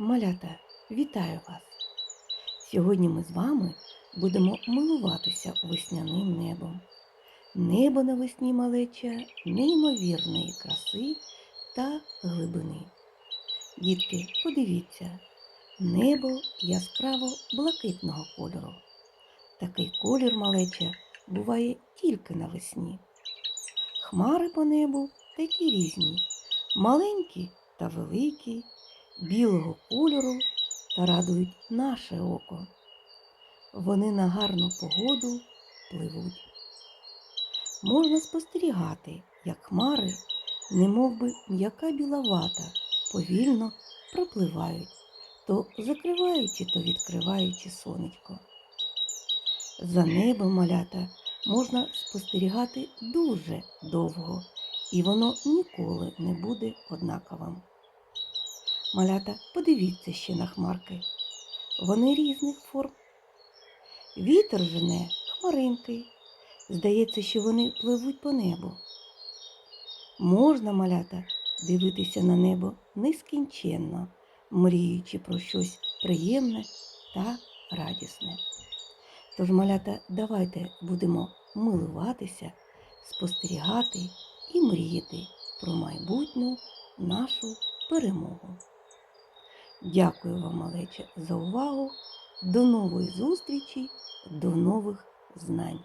Малята, вітаю вас! Сьогодні ми з вами будемо милуватися весняним небом. Небо навесні малеча неймовірної краси та глибини. Дітки, подивіться, небо яскраво блакитного кольору. Такий колір малеча буває тільки навесні. Хмари по небу такі різні, маленькі та великі, білого кольору та радують наше око. Вони на гарну погоду пливуть. Можна спостерігати, як хмари, немов би м'яка біла вата, повільно пропливають, то закриваючи, то відкриваючи сонечко. За небом малята можна спостерігати дуже довго, і воно ніколи не буде однаковим. Малята, подивіться ще на хмарки. Вони різних форм. Вітер жене хмаринки. Здається, що вони пливуть по небу. Можна, малята, дивитися на небо нескінченно, мріючи про щось приємне та радісне. Тож, малята, давайте будемо милуватися, спостерігати і мріяти про майбутню нашу перемогу. Дякую вам, малече, за увагу. До нової зустрічі, до нових знань.